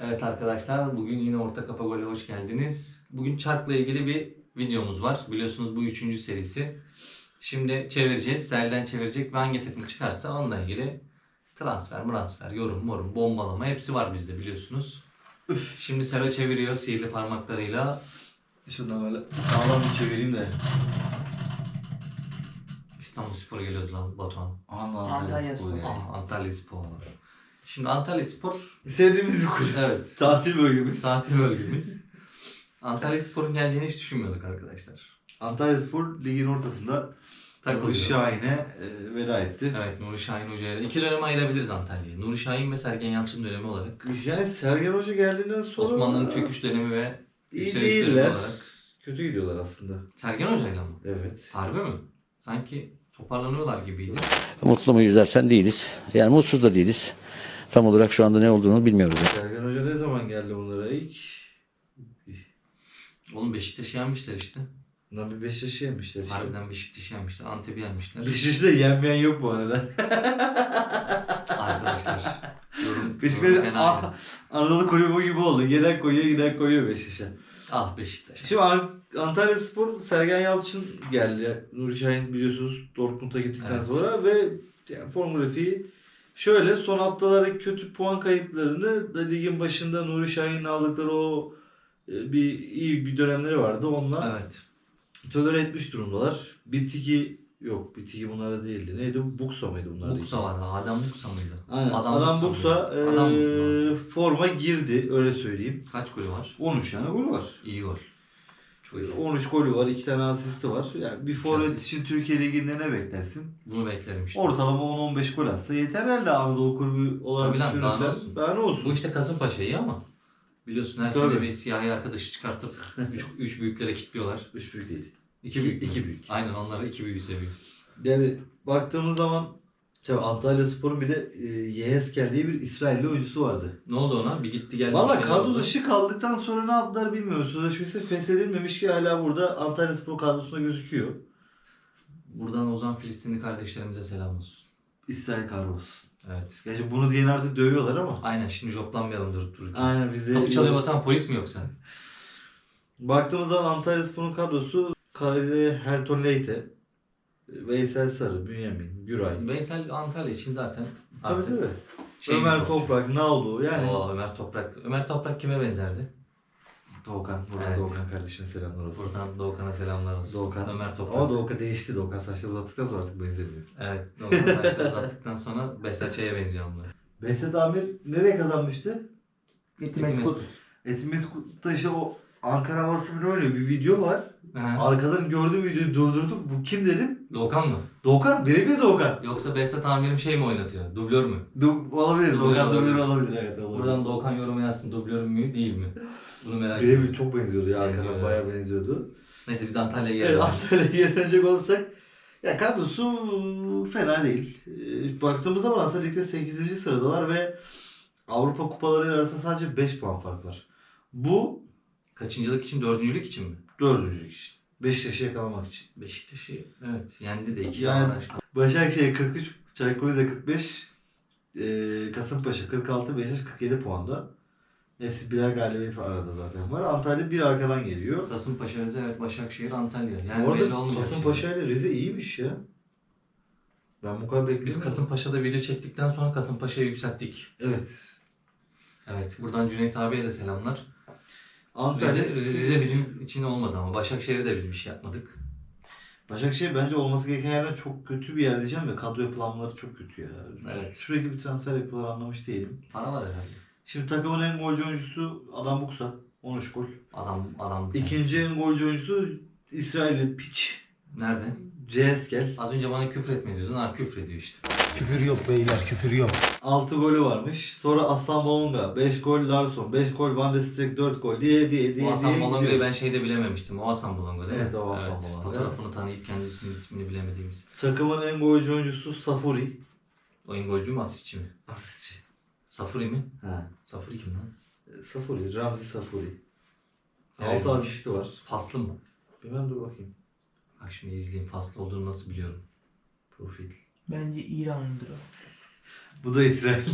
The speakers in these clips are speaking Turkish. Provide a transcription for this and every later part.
Evet arkadaşlar bugün yine Orta Kafa Gol'e hoş geldiniz. Bugün çarkla ilgili bir videomuz var. Biliyorsunuz bu üçüncü serisi. Şimdi çevireceğiz. Selden çevirecek ve hangi takım çıkarsa onunla ilgili transfer, transfer, yorum, morum, bombalama hepsi var bizde biliyorsunuz. Şimdi Selo çeviriyor sihirli parmaklarıyla. Şuradan böyle sağlam bir çevireyim de. İstanbul Spor geliyordu lan Batuhan. Antalya Antalya Spor. Spor yani. Aa, Antalya Spor. Şimdi Antalya Spor Sevdiğimiz bir kulüp. evet Tatil bölgemiz. tatil bölgemiz. Antalya Spor'un geleceğini hiç düşünmüyorduk arkadaşlar. Antalya Spor ligin ortasında Takılıyor. Takılıyor. Şahin'e e, veda etti. Evet Nuri Şahin Hoca'ya. iki döneme ayırabiliriz Antalya'yı. Nuri Şahin ve Sergen Yalçın dönemi olarak. Yani Sergen Hoca geldiğinden sonra Osmanlı'nın çöküş dönemi ve iyi yükseliş dönemi değiller. olarak. Kötü gidiyorlar aslında. Sergen Hoca'yla mı? Evet. Harbi mi? Sanki toparlanıyorlar gibiydi. Mutlu muyuz dersen değiliz. Yani mutsuz da değiliz. Tam olarak şu anda ne olduğunu bilmiyoruz. Sergen Hoca ne zaman geldi bunlara ilk? Oğlum Beşiktaş'ı yenmişler işte. Bundan bir Beşiktaş'ı yemişler. işte. Harbiden Beşiktaş'ı yenmişler. Antep'i yenmişler. Beşiktaş'ı da yenmeyen yok bu arada. Arkadaşlar. Yorum, Beşiktaş yorum ah. Anadolu kulübü gibi oldu. Gelen koyuyor giden koyuyor Beşiktaş'a. Ah Beşiktaş. Şimdi An- Antalya Spor Sergen Yalçın geldi. Nuri Şahin biliyorsunuz Dortmund'a gittikten Evet. sonra ve yani form grafiği şöyle son haftalardaki kötü puan kayıplarını da ligin başında Nuri Şahin'in aldıkları o e, bir iyi bir dönemleri vardı. Onunla Evet. tolere etmiş durumdalar. Bitiki yok. Bitiki bunlara değildi. Neydi? Buksa mıydı bunlar? Buksa vardı. Adam Buksa mıydı? Aynen. Adam, Buksa Buksa mıydı? Adam mısın e, lazım? forma girdi öyle söyleyeyim. Kaç golü var? 13 tane gol var. İyi gol. Çok iyi. 13 golü var, 2 tane asisti var. Yani bir forvet için Türkiye Ligi'nde ne beklersin? Bunu beklerim işte. Ortalama 10-15 gol atsa yeter herhalde Anadolu kulübü olarak Tabii lan, daha ne olsun? Daha ne olsun? Bu işte Kasımpaşa iyi ama biliyorsun her Tabii. sene bir siyahi arkadaşı çıkartıp 3 büyüklere kilitliyorlar. 3 büyük değil. 2 büyük. iki büyük. Aynen onları 2 büyüğü seviyor. Yani baktığımız zaman tabii Antalya Spor'un bir de e, Yeheskel diye bir İsrailli oyuncusu vardı. Ne oldu ona? Bir gitti geldi. Valla kadro dışı kaldıktan sonra ne yaptılar bilmiyorum. Sözleşmesi feshedilmemiş ki hala burada Antalya Spor kadrosunda gözüküyor. Buradan Ozan Filistinli kardeşlerimize selam olsun. İsrail kadrosu. Evet. Gerçi bunu diyen artık dövüyorlar ama. Aynen şimdi joplanmayalım durup dururken. Aynen bize... Kapı çalıyor vatan polis mi yoksa? Baktığımız zaman Antalya Spor'un kadrosu Kareli Herton Leyte, Veysel Sarı, Bünyamin, Güray. Veysel Antalya için zaten Tabii artık tabii. şey Ömer topçu. Toprak, Naldo yani. Oo, Ömer Toprak. Ömer Toprak kime benzerdi? Doğukan, buradan Evet. Doğukan kardeşime selamlar olsun. Buradan Doğukan'a selamlar olsun. Doğukan. Ömer Toprak. Ama Doğukan değişti. Doğukan saçları uzattıktan sonra artık benzemiyor. Evet. Doğukan saçları uzattıktan sonra Besaça'ya benziyor onlar. Behzat Amir nereye kazanmıştı? Etimeskut. Etimeskut'ta işte o Ankara havası bile oynuyor. Bir video var. Ha. Arkadan gördüğüm videoyu durdurdum. Bu kim dedim? Doğukan mı? Doğukan. Birebir Doğukan. Yoksa Behzat Amir'im şey mi oynatıyor? Dublör mü? Du olabilir. Dublör Doğukan olabilir. dublör olabilir. Evet olabilir. Buradan Doğukan yorum yazsın. Dublör mü değil mi? Bunu merak Birebir ediyoruz. çok benziyordu ya. Benziyor, Arkadan bayağı benziyordu. Neyse biz Antalya'ya Evet, gelelim. Antalya'ya gelecek olursak ya kadrosu fena değil. Ee, Baktığımız zaman aslında ligde 8. sıradalar ve Avrupa kupaları arasında sadece 5 puan fark var. Bu Kaçıncılık için? Dördüncülük için mi? dördüncülük için. Beşiktaş'ı yakalamak için. Beşiktaş'ı evet yendi de iki Yani-. Başakşehir 43, Çaykur Rize 45, e, Kasımpaşa 46, Beşiktaş 47 puanda. Hepsi birer galibiyet var arada zaten var. Antalya bir arkadan geliyor. Kasımpaşa, Rize, evet Başakşehir, Antalya. Yani Bu belli olmayacak Kasımpaşa ile Rize iyiymiş ya. Ben bu kadar beklemedim. Biz Kasımpaşa'da video çektikten sonra Kasımpaşa'yı yükselttik. Evet. Evet buradan Cüneyt abiye de selamlar. Antalya, Rize, Rize bizim için olmadı ama Başakşehir'e de biz bir şey yapmadık. Başakşehir bence olması gereken yerden çok kötü bir yer diyeceğim ve kadro yapılanmaları çok kötü ya. Evet. Sürekli bir transfer yapıyorlar anlamış değilim. Para var herhalde. Şimdi takımın en golcü oyuncusu Adam Buksa. 13 gol. Adam adam. İkinci en golcü oyuncusu İsrailli Piç. Nerede? Ceskel. Az önce bana küfür etme diyordun. Ha küfür ediyor işte. Küfür yok beyler küfür yok. 6 golü varmış. Sonra Aslan Balonga 5 gol Larson 5 gol Van de Streek 4 gol diye diye diye o Hasan diye Bolonga'yı gidiyor. ben şeyde bilememiştim. O Hasan Bolonga değil mi? Evet, o Hasan Bolonga. Fotoğrafını tanıyıp kendisinin ismini bilemediğimiz. Takımın en golcü oyuncusu Safuri. Oyun golcü mü asistçi mi? Asistçi. Safuri mi? Ha. Safuri kim lan? E, Safuri. Ramzi Safuri. Evet. 6 asisti var. Faslı mı? Bilmem dur bakayım. Bak şimdi izleyeyim. Faslı olduğunu nasıl biliyorum. Profil. Bence İranlıdır o. Bu da İsrail.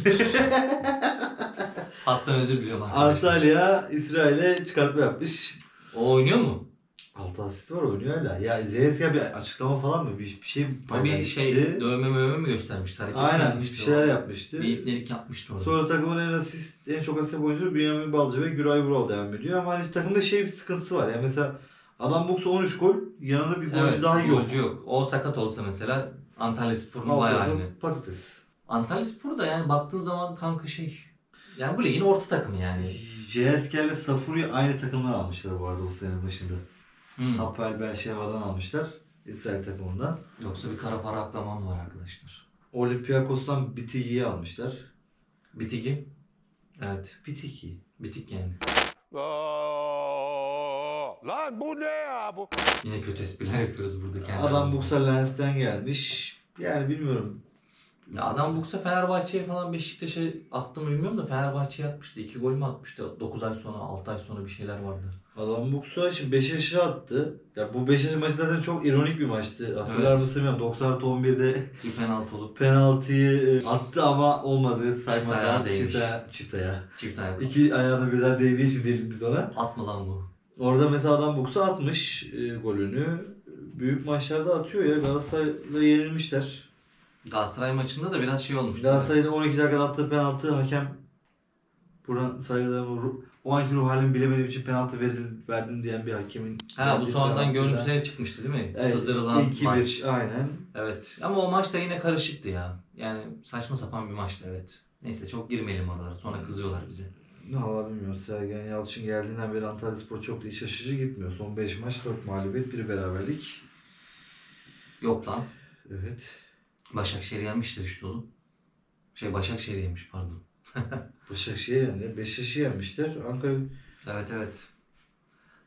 Fas'tan özür diliyorum arkadaşlar. Antalya İsrail'e çıkartma yapmış. O oynuyor mu? 6 asist var oynuyor hala. Ya ZSK bir açıklama falan mı? Bir, bir şey O bir paylaştı. şey dövme mövme mi göstermişti? Hareket Aynen yapmıştı bir şeyler o. yapmıştı. Bir ipnelik yapmıştı orada. Sonra takımın en asist, en çok asist oyuncusu Bünyamin Balcı ve Güray Vural devam ediyor. Ama hani takımda şey bir sıkıntısı var. Yani mesela Adam Box 13 gol, yanında bir golcü evet, daha yok. golcü yok. O sakat olsa mesela Antalya Spor'un bayağı hani. Patates. Antalya Spor da yani baktığın zaman kanka şey. Yani bu ligin orta takımı yani. JSK ile Safuri aynı takımdan almışlar bu arada bu senenin başında. Hmm. Hapoel Berşeva'dan almışlar. İsrail takımından. Yoksa bir kara para aklamam var arkadaşlar. Olympiakos'tan Bitigi'yi almışlar. Bitiki. Evet. Bitigi. Bitik yani. Lan bu ne ya bu? Yine kötü espriler yapıyoruz burada kendi Adam. Bux'a Lens'ten gelmiş. Yani bilmiyorum. Ya adam Buksa Fenerbahçe'ye falan Beşiktaş'a attı mı bilmiyorum da Fenerbahçe'ye atmıştı. 2 gol mü atmıştı? 9 ay sonra 6 ay sonra bir şeyler vardı. Adam Bux'a şimdi Beşiktaş'a attı. Ya bu Beşiktaş maçı zaten çok ironik bir maçtı. Hatırlar Evet. mısın bilmiyorum. 90 artı 11'de Bir penaltı olup penaltıyı e, attı ama olmadı. Saymadan ayağı değmiş. çift, ayağı, çift ayağı. çift ayak. İki ayağına birden değdiği için diyelim biz ona. Atma lan bu. Orada mesela adam Bux'a atmış e, golünü. Büyük maçlarda atıyor ya. Galatasaray'la yenilmişler. Galatasaray maçında da biraz şey olmuştu. Galatasaray'da 12 dakika attığı penaltı hakem buradan saygılarımı o anki ruh halimi bilemediğim için penaltı verdin, verdin diyen bir hakemin Ha bu sonradan görüntüleri çıkmıştı değil mi? Evet, Sızdırılan 2-1, maç. aynen. Evet. Ama o maç da yine karışıktı ya. Yani saçma sapan bir maçtı evet. Neyse çok girmeyelim oralara. Sonra kızıyorlar bize. Valla bilmiyorum. Sergen Yalçın geldiğinden beri Antalya Spor çok da iç açıcı gitmiyor. Son 5 maç 4 mağlubiyet, bir beraberlik. Yok lan. Evet. Başakşehir yenmiştir işte oğlum. Şey Başakşehir yemiş pardon. Başakşehir yendi. Beşiktaş'ı yenmişler. Ankara Evet evet.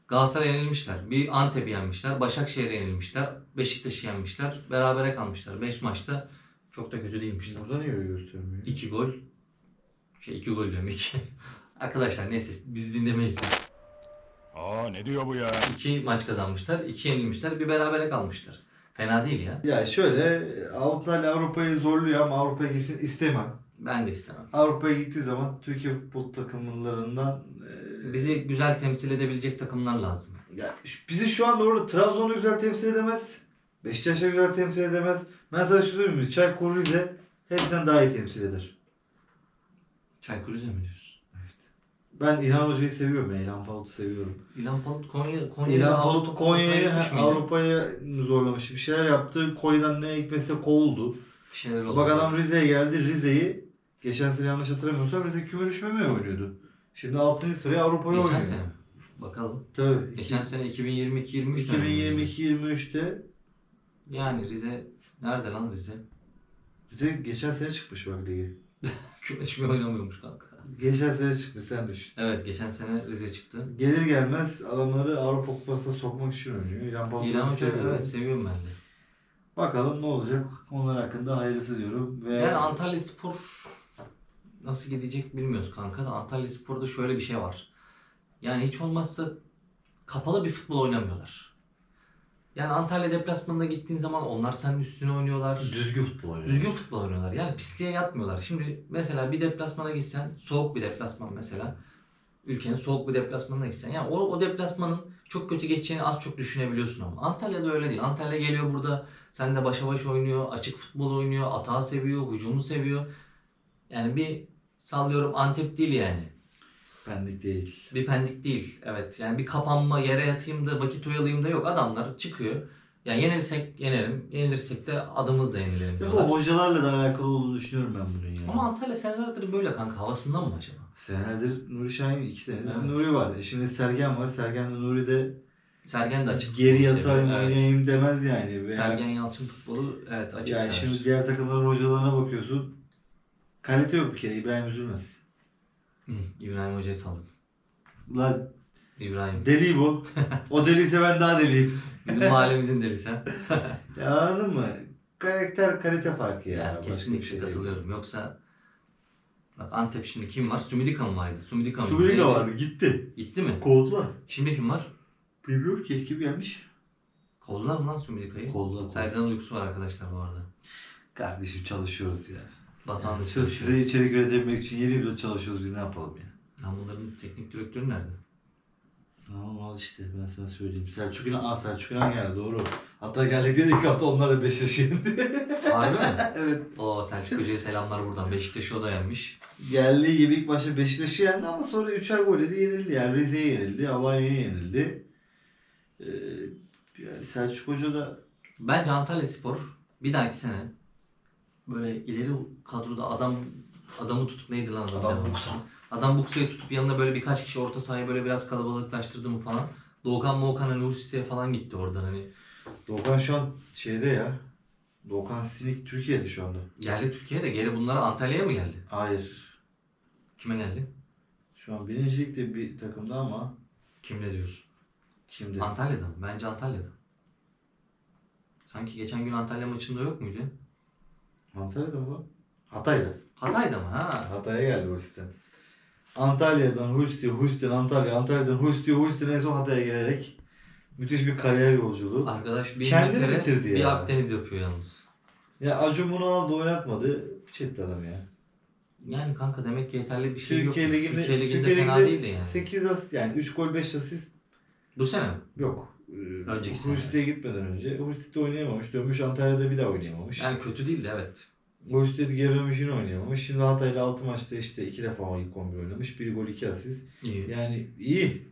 Galatasaray yenilmişler. Bir Antep'i yenmişler. Başakşehir'e yenilmişler. Beşiktaş'ı yenmişler. Berabere kalmışlar. 5 maçta çok da kötü değilmişler. burada niye göstermiyor? 2 gol. Şey 2 gol diyorum 2. Arkadaşlar neyse biz dinlemeyiz. Aa ne diyor bu ya? 2 maç kazanmışlar. 2 yenilmişler. Bir berabere kalmışlar. Fena değil ya. Ya şöyle Antalya Avrupa'yı zorluyor ama Avrupa'ya gitsin istemem. Ben de istemem. Avrupa'ya gittiği zaman Türkiye futbol takımlarından e, Bizi güzel temsil edebilecek takımlar lazım. ya, bizi şu anda orada Trabzon'u güzel temsil edemez. Beşiktaş'ı güzel temsil edemez. Ben sana şu söyleyeyim mi? Çaykur Rize hepsinden daha iyi temsil eder. Çaykur Rize mi diyorsun? Ben İlhan Hoca'yı seviyorum ya. İlhan Palut'u seviyorum. İlhan Palut Konya Konya'yı İlhan Palut Konya'yı? Avrupa'ya zorlamış. Bir şeyler yaptı. Konya'dan ne hikmetse kovuldu. Bir şeyler oldu. Bak adam Rize'ye geldi. Rize'yi geçen sene yanlış hatırlamıyorsam Rize küme düşmemeye oynuyordu. Şimdi 6. sıraya Avrupa'ya Geçen oynuyor. sene mi? Bakalım. Tabii. Geçen sene 2022-23 döneminde. 2022-23'te Yani Rize nerede lan Rize? Rize geçen sene çıkmış bak ligi. Küme düşme oynamıyormuş kanka. Geçen sene çıkmış sen düşün. Evet geçen sene Rize çıktı. Gelir gelmez adamları Avrupa Kupası'na sokmak için oynuyor. İlhan Palut'u İlhan Hoca seviyorum. evet seviyorum ben de. Bakalım ne olacak. Onlar hakkında hayırlısı diyorum. Ve Yani Antalya Spor nasıl gidecek bilmiyoruz kanka da Antalya Spor'da şöyle bir şey var. Yani hiç olmazsa kapalı bir futbol oynamıyorlar. Yani Antalya deplasmanına gittiğin zaman onlar senin üstüne oynuyorlar. düzgün futbol oynuyor. Düzgün futbol oynuyorlar. Yani pisliğe yatmıyorlar. Şimdi mesela bir deplasmana gitsen, soğuk bir deplasman mesela. Ülkenin soğuk bir deplasmanına gitsen. Yani o, o deplasmanın çok kötü geçeceğini az çok düşünebiliyorsun ama. Antalya'da öyle değil. Antalya geliyor burada, sen de başa baş oynuyor, açık futbol oynuyor, atağı seviyor, hücumu seviyor. Yani bir sallıyorum Antep değil yani. Benlik değil. Bir pendik değil. Evet. Yani bir kapanma, yere yatayım da vakit oyalayayım da yok. Adamlar çıkıyor. Yani yenilirsek yenelim, yenilirsek de adımız da yenilelim Ya bu diyorlar. hocalarla da alakalı olduğunu düşünüyorum ben bunun yani. Ama Antalya senelerdir böyle kanka. Havasından mı acaba? Senelerdir Nuri Şahin, iki senedir Evet. Nuri var. E şimdi Sergen var. Sergen de Nuri de Sergen de açık geri futbolu yatayım seviyor. Evet. oynayayım demez yani. Veya- Sergen Yalçın futbolu evet açık yani sever. şimdi diğer takımların hocalarına bakıyorsun. Kalite yok bir kere. İbrahim Üzülmez. Hı, İbrahim Hoca'yı salladın. Lan İbrahim. deli bu. o deliyse ben daha deliyim. Bizim mahallemizin delisi ha. Ya anladın mı? Karakter kalite farkı ya. Yani Başka bir kesinlikle şey değil. katılıyorum. Yoksa bak Antep şimdi kim var? Sumidika mı vardı? Sumidika mı? Subelika Neydi? vardı gitti. Gitti mi? Kovdular. Şimdi kim var? Bilmiyorum ki kim gelmiş. Kovdular mı lan Sumidika'yı? Kovdular. Serdar'ın uykusu var arkadaşlar bu arada. Kardeşim çalışıyoruz ya. Da Sırf size içerik üretebilmek için 7 yıl çalışıyoruz biz ne yapalım ya. Lan bunların teknik direktörü nerede? Tamam al işte ben sana söyleyeyim. Selçuk İnan, aa Selçuk İnan geldi doğru. Hatta geldikleri ilk hafta onlar da Beşiktaş'ı yendi. Harbi mi? evet. O Selçuk Hoca'ya selamlar buradan. Beşiktaş'ı o da yenmiş. Geldiği gibi ilk başta Beşiktaş'ı yendi ama sonra 3'er gol yedi yenildi. Yani Rize'ye yenildi, Alanya'ya yenildi. Ee, yani Selçuk Hoca da Bence Antalya Spor bir dahaki sene böyle ileri kadroda adam adamı tutup neydi lan adam? Adam Buksa. Adam Buksa'yı tutup yanında böyle birkaç kişi orta sahayı böyle biraz kalabalıklaştırdı mı falan. Doğukan Moğukan hani Hursi'ye falan gitti oradan hani. Doğukan şu an şeyde ya. Doğukan Sinik Türkiye'de şu anda. Geldi Türkiye'ye de geri bunlara Antalya'ya mı geldi? Hayır. Kime geldi? Şu an birincilikte bir takımda ama Kimle diyorsun? kimde? Antalya'da mı? Bence Antalya'da. Sanki geçen gün Antalya maçında yok muydu? Antalya'da mı lan? Hatay'da. Hatay'da mı? Ha. Hatay'a geldi Huls'ten. Antalya'dan Huls'e, Huls'ten Antalya, Antalya'dan Huls'e, Huls'ten en son Hatay'a gelerek müthiş bir kariyer yolculuğu. Arkadaş bir Kendini İngiltere, bitirdi bir ya. Akdeniz yapıyor yalnız. Ya Acun bunu aldı oynatmadı. Çetti adam ya. Yani kanka demek ki yeterli bir şey Türkiye yokmuş. Ligi'nde, Türkiye Ligi'nde Türkiye fena değildi yani. 8 asist yani 3 gol 5 asist Bu sene mi? yok. Ee, Önceki sene. Huls'e gitmeden önce. Huls'te oynayamamış. Dönmüş Antalya'da bir daha oynayamamış. Yani kötü değildi evet. Huls'te geri dönmüş yine oynayamamış. Şimdi Hatay'la 6 maçta işte 2 defa ilk 11 oynamış. 1 gol 2 asist. İyi. Yani iyi.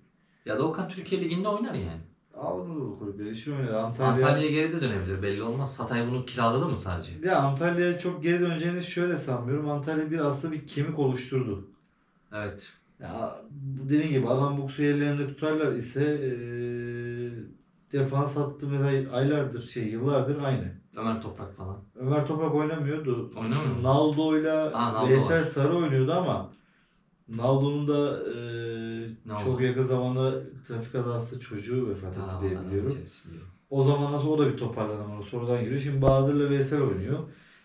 Ya da Okan Türkiye Ligi'nde oynar yani. Anadolu kulüpleri için oynar. Antalya... Antalya'ya geri de dönebilir belli olmaz. Hatay bunu kiraladı mı sadece? Ya Antalya'ya çok geri döneceğini şöyle sanmıyorum. Antalya bir aslında bir kemik oluşturdu. Evet. Ya dediğin gibi adam buksu ellerinde tutarlar ise eee defans hattı mesela aylardır şey yıllardır aynı. Ömer Toprak falan. Ömer Toprak oynamıyordu. Oynamıyor mu? Naldo'yla Aa, Naldo Veysel var. Sarı oynuyordu ama Naldo'nun da eee, Naldo. çok yakın zamanda trafik kazası çocuğu vefat etti diye biliyorum. O zaman nasıl o da bir toparlanamadı. Sonradan giriyor. Şimdi Bahadır'la Veysel oynuyor.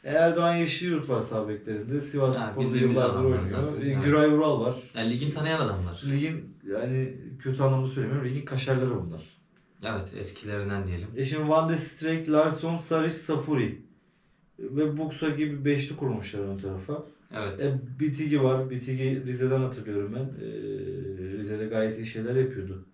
E, Erdoğan Yeşilyurt var sağ beklerinde. Sivas Ha, Spor'da yıllardır oynuyor. zaten, E, evet. Güray Ural var. Yani ligin tanıyan adamlar. Ligin yani kötü anlamda söylemiyorum. Ligin kaşarları bunlar. Evet eskilerinden diyelim. E şimdi Van de Streek, Larsson, Saric, Safuri. Ve Buksa gibi beşli kurmuşlar ön tarafa. Evet. E, Bitigi var. Bitigi Rize'den hatırlıyorum ben. E, Rize'de gayet iyi şeyler yapıyordu.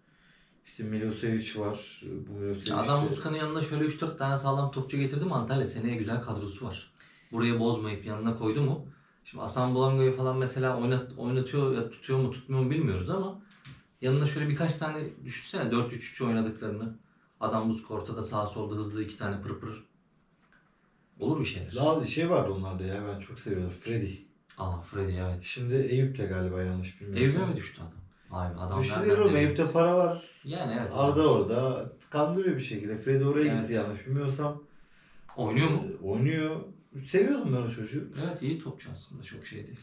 İşte Milosevic var. Bu Milosevic Adam Muskan'ın yanına şöyle 3-4 tane sağlam topçu getirdi mi Antalya seneye güzel kadrosu var. Buraya bozmayıp yanına koydu mu? Şimdi Asan Bolango'yu falan mesela oynat, oynatıyor ya tutuyor mu tutmuyor mu bilmiyoruz ama yanına şöyle birkaç tane düşünsene 4-3-3 oynadıklarını. Adam Musk ortada sağ solda hızlı iki tane pır pır. Olur bir şeyler. Daha şey vardı onlarda ya ben çok seviyordum. Freddy. Aa Freddy evet. Şimdi Eyüp'te galiba yanlış bilmiyorum. Eyüp'e mi düştü adam? Be, adam nereye Eyüp'te para var. Yani evet. Arda adam- orada. Kandırıyor bir şekilde. Freddy oraya Evet. gitti yanlış bilmiyorsam. Oynuyor mu? Ee, Oynuyor. Seviyordum ben o çocuğu. Evet iyi topçu aslında çok şey değil.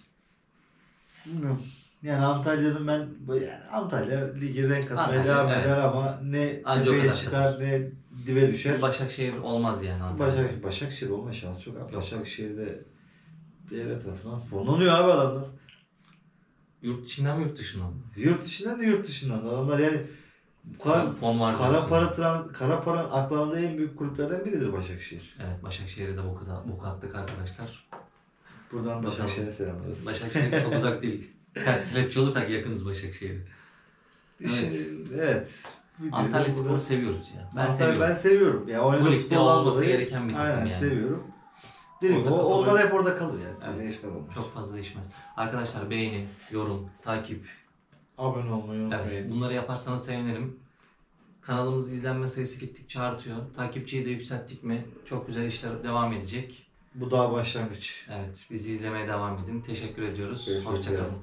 Bilmiyorum. Yani Antalya'nın ben yani Antalya ligi renk katmaya Antalya, devam evet. eder ama ne Anca tepeye kadar çıkar ne dibe düşer. Başakşehir olmaz yani Antalya. Başak, Başakşehir olma şansı yok abi. Yok. Başakşehir'de diğer tarafından fonlanıyor abi adamlar. Yurt içinden mi yurt dışından mı? Yurt içinden de yurt dışından da adamlar yani bu kadar Fon var kara para tran, kara para aklandığı en büyük kulüplerden biridir Başakşehir. Evet Başakşehir'e de boku, boku attık arkadaşlar. Buradan. Başakşehir'e selamlarız. Başakşehir çok uzak değil. Ters kelepçe olursak yakınız Başakşehir'e. evet. evet. Antalya burada- Spor'u seviyoruz ya. Ben Antalya seviyorum. ben seviyorum. Ya oynadığı Bu ligde olması gereken bir takım Aynen yani. seviyorum. Değil O, onlar hep orada kalır yani. Evet. Çok fazla değişmez. Arkadaşlar beğeni, yorum, takip. Abone olmayı unutmayın. Evet bunları yaparsanız sevinirim. Kanalımız izlenme sayısı gittikçe artıyor. Takipçiyi de yükselttik mi çok güzel işler devam edecek. Bu daha başlangıç. Evet bizi izlemeye devam edin. Teşekkür ediyoruz. Hoşçakalın.